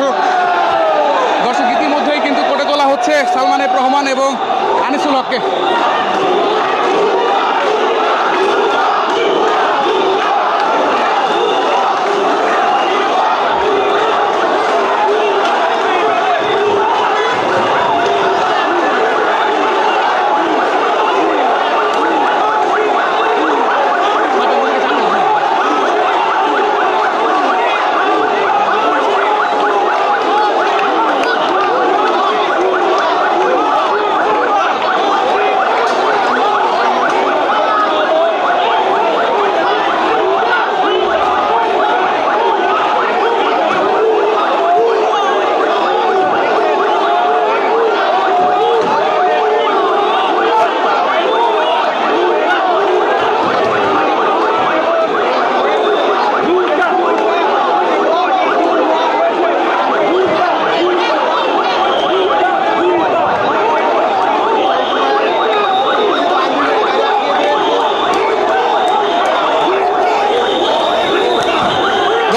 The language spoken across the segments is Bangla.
দর্শক দর্শক ইতিমধ্যেই কিন্তু কোটে তোলা হচ্ছে সালমান প্রহমান রহমান এবং আনিসুল হককে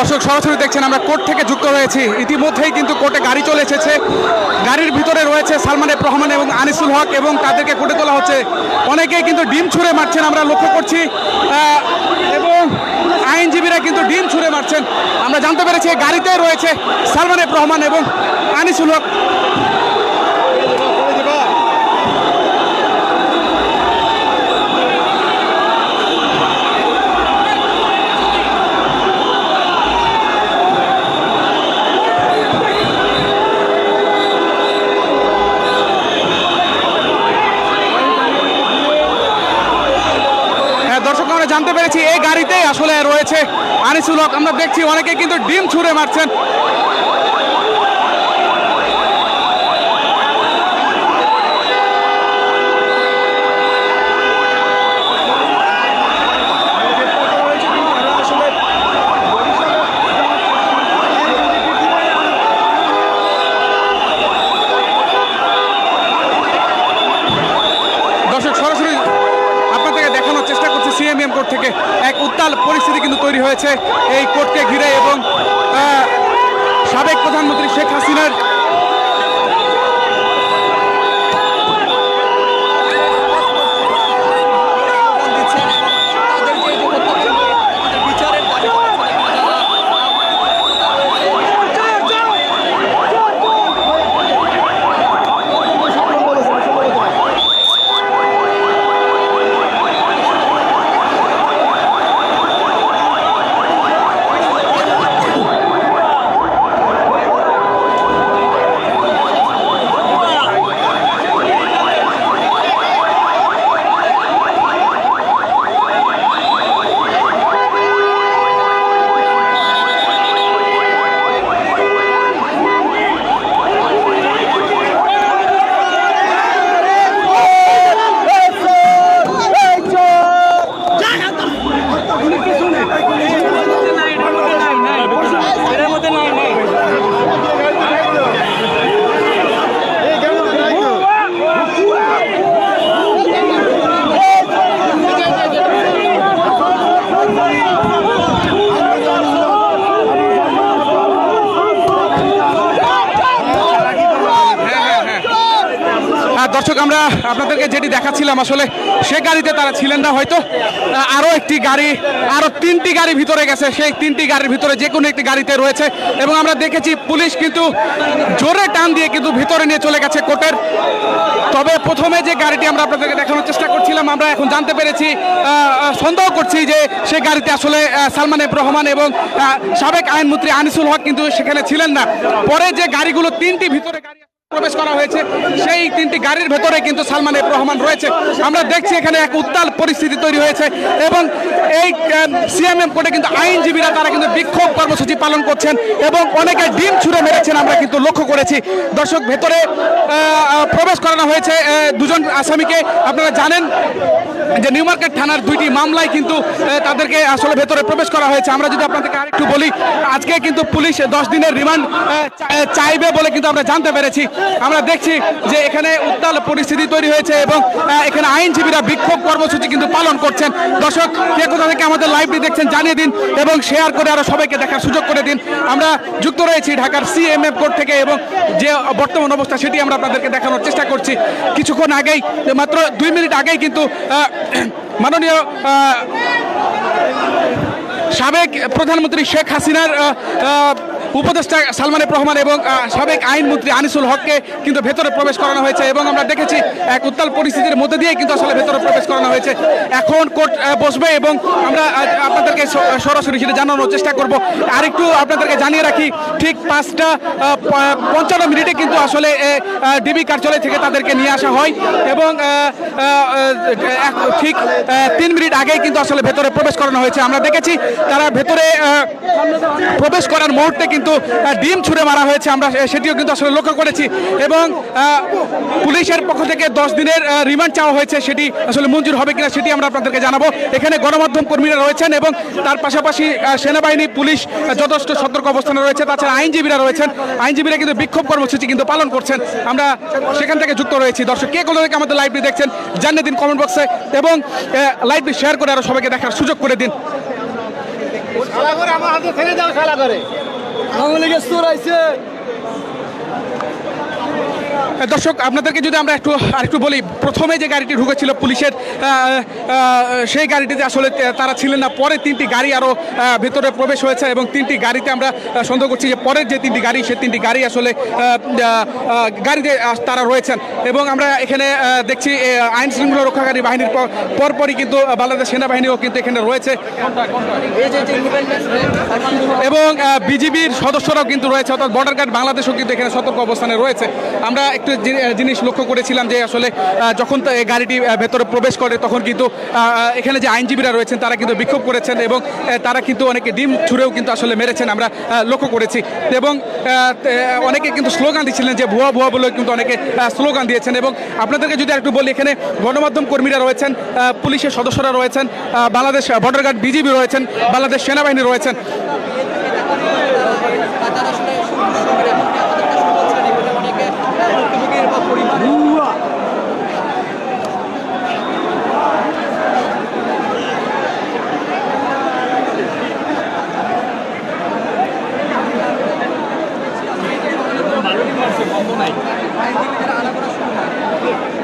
দর্শক সরাসরি দেখছেন আমরা কোর্ট থেকে যুক্ত হয়েছি। ইতিমধ্যেই কিন্তু কোর্টে গাড়ি চলে এসেছে। গাড়ির ভিতরে রয়েছে সালমান এফ রহমান এবং আনিসুল হক এবং তাদেরকে কোর্টে তোলা হচ্ছে। অনেকেই কিন্তু ডিম ছুঁড়ে মারছেন, আমরা লক্ষ্য করছি। এবং আইনজীবীরা কিন্তু ডিম ছুঁড়ে মারছেন। আমরা জানতে পেরেছি গাড়িতে রয়েছে সালমান এফ রহমান এবং আনিসুল হক। জানতে পেরেছি এই গাড়িতেই আসলে রয়েছে আনিসুল হক। আমরা দেখছি অনেকে কিন্তু ডিম ছুঁড়ে মারছেন দর্শক সরাসরি আপনাদেরকে দেখানোর চেষ্টা করছি সিএমএম কোর্ট থেকে এক উত্তাল পরিস্থিতি কিন্তু তৈরি হয়েছে এই কোর্টকে ঘিরে এবং সাবেক প্রধানমন্ত্রী শেখ হাসিনার দেখাচ্ছিলাম আসলে সে গাড়িতে তারা ছিলেন না হয়তো আহ, আরও একটি গাড়ি আরও তিনটি গাড়ি ভিতরে গেছে। সেই তিনটি গাড়ির ভিতরে যে কোনো একটি গাড়িতে রয়েছে এবং আমরা দেখেছি পুলিশ কিন্তু জোরে টান দিয়ে কিন্তু ভিতরে নিয়ে চলে গেছে কোর্টের। তবে প্রথমে যে গাড়িটি আমরা আপনাদেরকে দেখানোর চেষ্টা করছিলাম আমরা এখন জানতে পেরেছি সন্দেহ করছি যে সেই গাড়িতে আসলে সালমান এফ রহমান এবং সাবেক আইনমন্ত্রী আনিসুল হক কিন্তু সেখানে ছিলেন না। পরে যে গাড়িগুলো তিনটি ভিতরে গাড়ি প্রবেশ করা হয়েছে। সেই তিনটি গাড়ির ভেতরে কিন্তু সালমান এফ রহমান রয়েছে। আমরা দেখছি এখানে এক উত্তাল পরিস্থিতি তৈরি হয়েছে এবং এই সিএমএম কোর্টে কিন্তু আইনজীবীরা তারা কিন্তু বিক্ষোভ কর্মসূচি পালন করছেন এবং অনেকে ডিম ছুঁড়ে মেরেছেন আমরা কিন্তু লক্ষ্য করেছি। দর্শক, ভেতরে প্রবেশ করানো হয়েছে দুজন আসামিকে। আপনারা জানেন যে নিউ মার্কেট থানার দুইটি মামলায় কিন্তু তাদেরকে আসলে ভেতরে প্রবেশ করা হয়েছে। আমরা যদি আপনাদেরকে আরেকটু বলি, আজকে কিন্তু পুলিশ দশ দিনের রিমান্ড চাইবে বলে কিন্তু আমরা জানতে পেরেছি। আমরা দেখছি যে এখানে উত্তাল পরিস্থিতি তৈরি হয়েছে এবং এখানে আইনজীবীরা বিক্ষোভ কর্মসূচি কিন্তু পালন করছেন। দর্শক, কে কোথা থেকে আমাদের লাইভটি দেখছেন জানিয়ে দিন এবং শেয়ার করে আরও সবাইকে দেখার সুযোগ করে দিন। আমরা যুক্ত রয়েছি ঢাকার সিএমএফ কোর্ট থেকে এবং যে বর্তমান অবস্থা সেটি আমরা আপনাদেরকে দেখানোর চেষ্টা করছি। কিছুক্ষণ আগেই, মাত্র দুই মিনিট আগেই কিন্তু মাননীয় সাবেক প্রধানমন্ত্রী শেখ হাসিনার উপদেষ্টা সালমান রহমান এবং সাবেক আইনমন্ত্রী আনিসুল হককে কিন্তু ভেতরে প্রবেশ করানো হয়েছে এবং আমরা দেখেছি এক উত্তাল পরিস্থিতির মধ্যে দিয়ে কিন্তু আসলে ভেতরে প্রবেশ করানো হয়েছে। এখন কোর্ট বসবে এবং আমরা আপনাদেরকে সরাসরি সেটা জানানোর চেষ্টা করব। আরেকটু আপনাদেরকে জানিয়ে রাখি, ঠিক পাঁচটা পঞ্চান্ন মিনিটে কিন্তু আসলে ডিবি কার্যালয় থেকে তাদেরকে নিয়ে আসা হয় এবং ঠিক তিন মিনিট আগেই কিন্তু আসলে ভেতরে প্রবেশ করানো হয়েছে। আমরা দেখেছি তারা ভেতরে প্রবেশ করার মুহূর্তে কিন্তু আহ, ডিম ছুঁড়ে মারা হয়েছে। আমরা সেটিও কিন্তু আসলে লক্ষ্য করেছি। এবং পুলিশের পক্ষ থেকে দশ দিনের রিমান্ড চাওয়া হয়েছে সেটি আসলে মঞ্জুর হবে কিনা সেটি আমরা আপনাদেরকে জানাব। এখানে গণমাধ্যম কর্মীরা রয়েছেন এবং তার পাশাপাশি সেনাবাহিনী পুলিশ যথেষ্ট সতর্ক অবস্থানে রয়েছে। তাছাড়া আইনজীবীরা রয়েছেন। আইনজীবীরা কিন্তু বিক্ষোভ কর্মসূচি কিন্তু পালন করছেন। আমরা সেখান থেকে যুক্ত রয়েছি। দর্শক কে কোথা থেকে আমাদের লাইভটি দেখছেন জানিয়ে দিন কমেন্ট বক্সে। এবং লাইভটি শেয়ার করে আরও সবাইকে দেখার সুযোগ করে দিন। আমার হাতে ছেড়ে দাও শালা করে। আওয়ামী লীগের সুর আইছে দর্শক, আপনাদেরকে যদি আমরা একটু, আরেকটু বলি, প্রথমে যে গাড়িটি ঢুকেছিল পুলিশের সেই গাড়িটিতে আসলে তারা ছিলেন না। পরে তিনটি গাড়ি আরও ভেতরে প্রবেশ হয়েছে এবং তিনটি গাড়িতে আমরা সন্দেহ করছি যে পরের যে তিনটি গাড়ি সেই তিনটি গাড়ি আসলে গাড়িতে তারা রয়েছেন। এবং আমরা এখানে দেখছি আইন শৃঙ্খলা রক্ষাকারী বাহিনীর পর- পরপরই কিন্তু বাংলাদেশ সেনাবাহিনীও কিন্তু এখানে রয়েছে। এবং বিজিবির সদস্যরাও কিন্তু রয়েছে, অর্থাৎ বর্ডার গার্ড বাংলাদেশও কিন্তু এখানে সতর্ক অবস্থানে রয়েছে। আমরা একটু জিনিস লক্ষ্য করেছিলাম যে আসলে যখন গাড়িটি ভেতরে প্রবেশ করে, তখন কিন্তু এখানে যে আইনজীবীরা রয়েছেন, তারা কিন্তু বিক্ষোভ করেছেন এবং তারা কিন্তু অনেকে ডিম ছুঁড়েও কিন্তু আসলে মেরেছেন আমরা লক্ষ্য করেছি। এবং অনেকে কিন্তু স্লোগান দিচ্ছিলেন যে ভুয়া ভুয়া বলে কিন্তু অনেকে স্লোগান দিয়েছেন এবং আপনাদেরকে যদি একটু বলি, এখানে গণমাধ্যম কর্মীরা রয়েছেন পুলিশের সদস্যরা রয়েছেন বাংলাদেশ বর্ডার গার্ড বিজিবি রয়েছেন, বাংলাদেশ সেনাবাহিনী রয়েছেন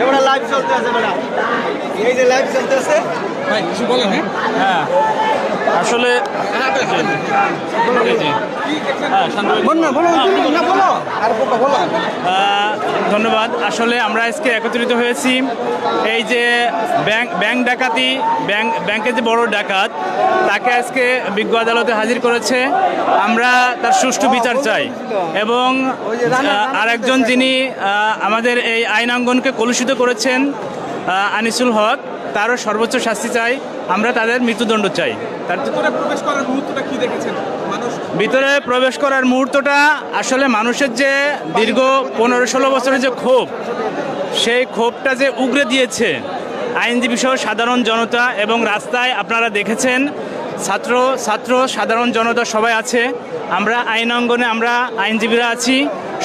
এবারে লাইভ চলতে আছে ম্যাডাম এই যে লাইভ চলতে আছে ভাই কিছু বলেন হ্যাঁ আসলে বল না বলো না বলো আর বলো আহ, ধন্যবাদ আসলে আমরা আজকে একত্রিত হয়েছি। এই যে ব্যাংক ব্যাংক ডাকাতি ব্যাংক ব্যাংকের যে বড় ডাকাত তাকে আজকে বিজ্ঞ আদালতে হাজির করেছে। আমরা তার সুষ্ঠু বিচার চাই এবং আরেকজন যিনি আমাদের এই আইনাঙ্গনকে কলুষিত করেছেন আনিসুল হক তারও সর্বোচ্চ শাস্তি চাই। আমরা তাদের মৃত্যুদণ্ড চাই। তার ভিতরে প্রবেশ করার মুহূর্তটা কি দেখেছেন? ভিতরে প্রবেশ করার মুহূর্তটা আসলে মানুষের যে দীর্ঘ পনেরো ষোলো বছরের যে ক্ষোভ সেই ক্ষোভটা যে উগরে দিয়েছে আইনজীবী সহ সাধারণ জনতা এবং রাস্তায় আপনারা দেখেছেন, ছাত্র ছাত্র, সাধারণ জনতা সবাই আছে, আমরা আইন অঙ্গনে আমরা আইনজীবীরা আছি,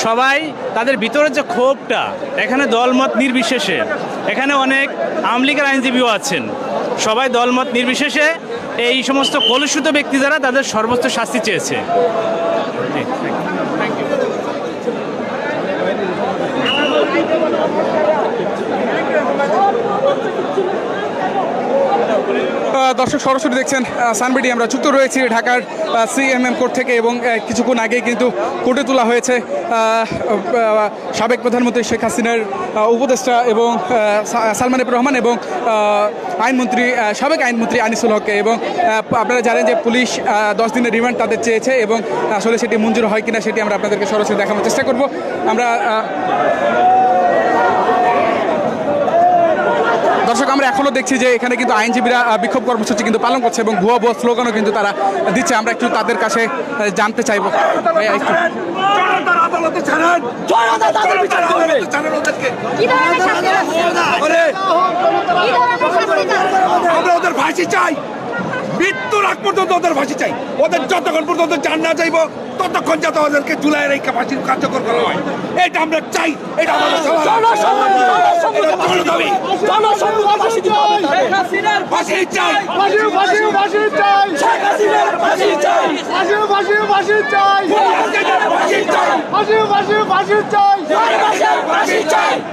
সবাই তাদের ভিতরের যে ক্ষোভটা, এখানে দলমত নির্বিশেষে, এখানে অনেক আওয়ামী লীগের আইনজীবীও আছেন, সবাই দলমত নির্বিশেষে এই সমস্ত কলুষিত ব্যক্তি যারা তাদের সর্বোচ্চ শাস্তি চেয়েছে জি, thank you. আহ, দর্শক, সরাসরি দেখছেন সানবিডি। আমরা যুক্ত রয়েছি ঢাকার সিএমএম কোর্ট থেকে এবং কিছুক্ষণ আগে কিন্তু কোর্টে তোলা হয়েছে সাবেক প্রধানমন্ত্রী শেখ হাসিনার উপদেষ্টা এবং সালমান রহমান এবং আইনমন্ত্রী সাবেক আইনমন্ত্রী আনিসুল হককে। এবং আপনারা জানেন যে পুলিশ দশ দিনের রিমান্ড তাদের চেয়েছে এবং আসলে সেটি মঞ্জুর হয় কিনা সেটি আমরা আপনাদেরকে সরাসরি দেখানোর চেষ্টা করব। আমরা দর্শক আমরা এখনও দেখছি যে এখানে কিন্তু আইনজীবীরা বিক্ষোভ কর্মসূচি কিন্তু পালন করছে এবং ভুয়া ভুয়া স্লোগানও কিন্তু তারা দিচ্ছে। আমরা একটু তাদের কাছে জানতে চাইব? আমরা ওদের ফাঁসি চাই। মৃত্যুর আগ পর্যন্ত ওদের ফাঁসি চাই। ওদের যতক্ষণ পর্যন্ত জান না যাইব ততক্ষণ যাতে ওদেরকে জুলাই রেখে ফাঁসির কার্যকর করা হয়। এটা আমরা চাই এটা আমাদের ফাঁসি চাই। ফাঁসি ফাঁসি ফাঁসি চাই। ফাঁসি চাই।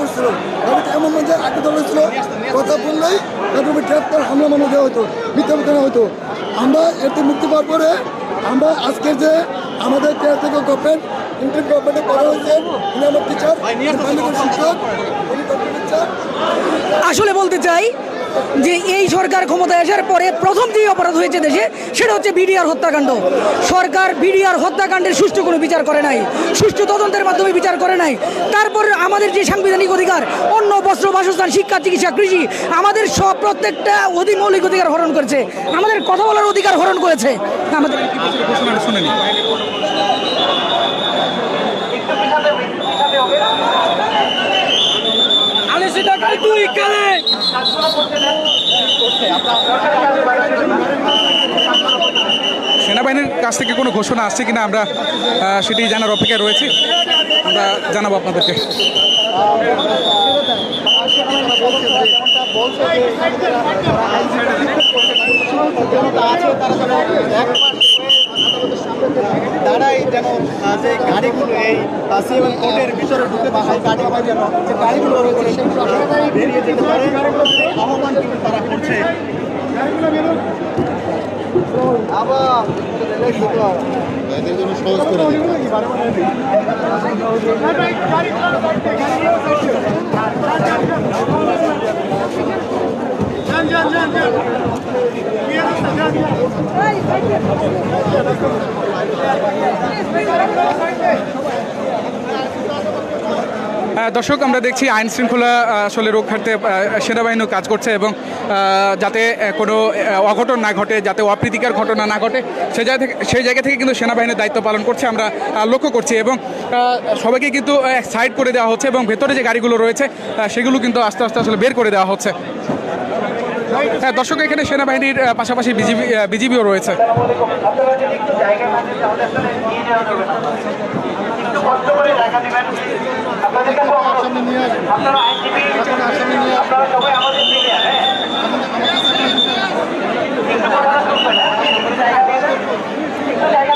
করছিল এমন মধ্যে আগে দল কথা বললেই তাদের গ্রেপ্তার, হামলা মামলা দেওয়া হতো, মিথ্যা ঘটনা হতো। আমরা এতে মুক্তি পাওয়ার পরে আমরা আজকের যে আমাদের কেয়ার থেকে গভর্নমেন্ট, ইন্টার করা হয়েছে, উনি আমার আসলে বলতে চাই যে এই সরকার ক্ষমতায় আসার পরে প্রথম যে অপরাধ হয়েছে দেশে, সেটা হচ্ছে বিডিআর হত্যাকাণ্ড। সরকার বিডিআর হত্যাকাণ্ডের সুষ্ঠু কোনো বিচার করে নাই, সুষ্ঠু তদন্তের মাধ্যমে বিচার করে নাই। তারপর আমাদের যে সাংবিধানিক অধিকার অন্য বস্ত্র, বাসস্থান, শিক্ষা, চিকিৎসা, কৃষি, আমাদের সব প্রত্যেকটা অধি মৌলিক অধিকার হরণ করেছে। আমাদের কথা বলার অধিকার হরণ করেছে। আমাদের নিন সেনাবাহিনীর কাছ থেকে কোনো ঘোষণা আসছে কিনা আমরা সেটি জানার অপেক্ষায় রয়েছি। আমরা জানাব আপনাদেরকে। তারাই যেন যে গাড়িগুলো এই সিএম কোর্টের ভিতরে ঢুকে বা সেই গাড়িগুলো যেন, যে গাড়িগুলো সেগুলো বেরিয়ে যেতে পারে। আহ্বান কিন্তু তারা করছে। আবার দর্শক, আমরা দেখছি আইন শৃঙ্খলা আসলে রক্ষার্থে সেনাবাহিনীও কাজ করছে এবং যাতে কোনো অঘটন না ঘটে, যাতে অপ্রীতিকর ঘটনা না ঘটে, সে জায়গা থেকে, সেই জায়গা থেকে কিন্তু সেনাবাহিনীর দায়িত্ব পালন করছে, আমরা লক্ষ্য করছি এবং সবাইকে কিন্তু সাইড করে দেওয়া হচ্ছে এবং ভেতরে যে গাড়িগুলো রয়েছে সেগুলো কিন্তু আস্তে আস্তে আসলে বের করে দেওয়া হচ্ছে। হ্যাঁ দর্শক এখানে সেনাবাহিনীর পাশাপাশি বিজিবি বিজিবিও রয়েছে। আদম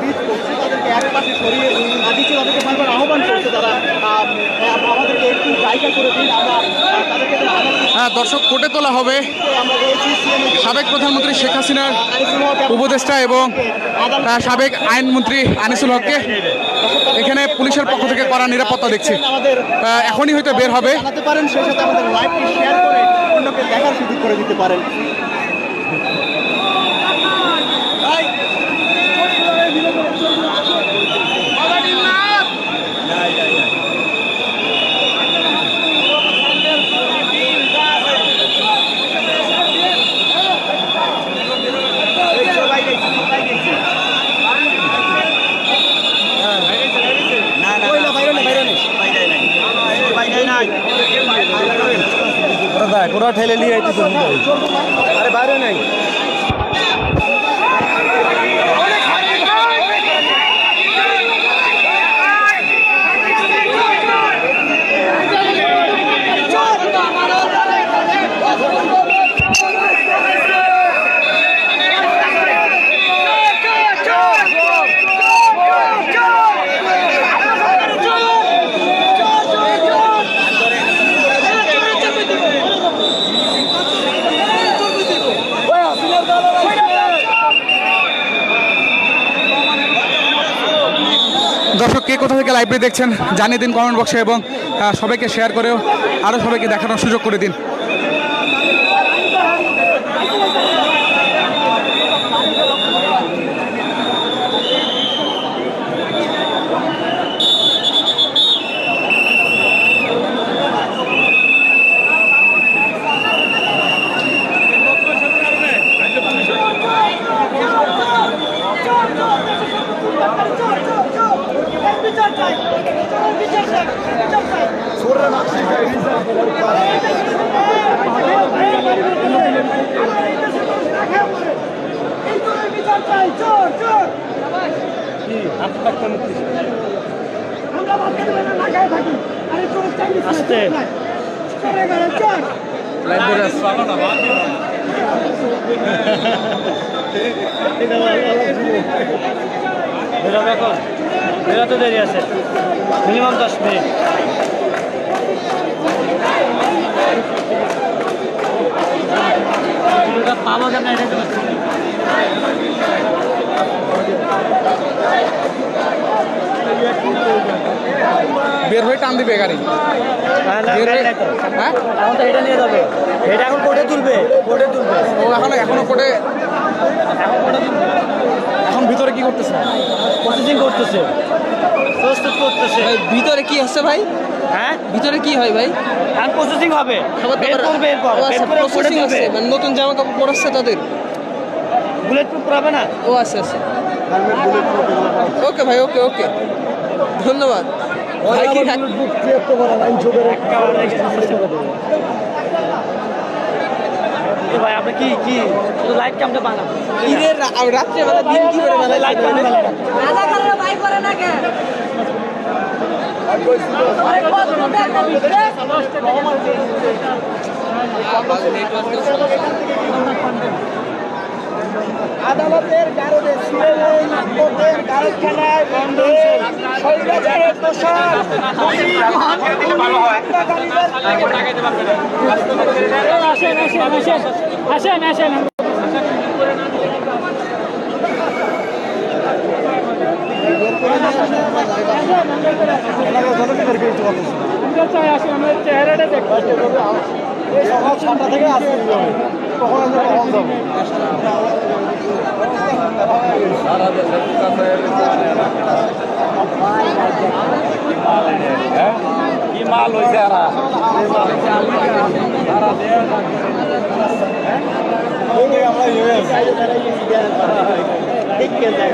বিট করছে তাদেরকে এক পাশে সরিয়ে আহ, দিচ্ছে তাদেরকে বারবার আহ্বান করছে তারা আহ, আহ, আমাদেরকে একটু জায়গা করে দিন আমরা আহ, তাদেরকে তো আদালতে হ্যাঁ দর্শক কোর্টে তোলা হবে আমরা রয়েছি সিএম সাবেক প্রধানমন্ত্রী শেখ হাসিনার উপদেষ্টা এবং আহ, সাবেক আইনমন্ত্রী আনিসুল হককে এখানে পুলিশের পক্ষ থেকে করা নিরাপত্তা দেখছি। এখনই হয়তো বের হবে। পারেন, সেই আমাদের দেখার সুযোগ করে দিতে পারেন। আরে বাইরে নাই কোথা থেকে লাইব্রেরি দেখছেন, জানিয়ে দিন কমেন্ট বক্সে এবং সবাইকে শেয়ার করেও আরও সবাইকে দেখানোর সুযোগ করে দিন বিচার চাই বিচার চাই বিচার চাই বিচার চাই চোর চোর আমরা বাচ্চাদের বেলা না খাই থাকি আরে চোর চাকরি আসতে। গেলে চোর বেরোতে দেরি আছে। মিনিমাম দশ মিনিট। পাবো কেমন এটা বের হয়ে টান দিবে গাড়ি। হয়ে- হ্যাঁ এখন তো এটা নিয়ে যাবে। এটা এখন কোর্টে তুলবে কোর্টে তুলবে। ও এখন এখন ভিতরে কি করতেছে? প্রসেসিং করতেছে। প্রস্তুত করতেছে। ভিতরে কি হচ্ছে ভাই? হ্যাঁ? ভিতরে কি হয় ভাই? এখন প্রসেসিং হবে। বের করবে এরপর ও বের আচ্ছা প্রসেসিং আছে মানে নতুন জামা কাপড় পরাচ্ছে তাদের? বুলেট প্রুফ করাবে না? ও আচ্ছা আচ্ছা। ওকে ভাই ওকে ওকে। ধন্যবাদ। ভাই কি ভাই আপনি কি কি লাইট কামটা বানাবো ঈদের রা- দিন কি করে লাইট মানে? বানাবো ভাই করে না কেন আদালতের গারদে কোর্টের গারদখানায় স্বৈরাচারের দোষর আসেন আসেন। আমরা চাই আসেন আমরা চেহারাটা আমরা কখন যাব আমরা दिख के जाए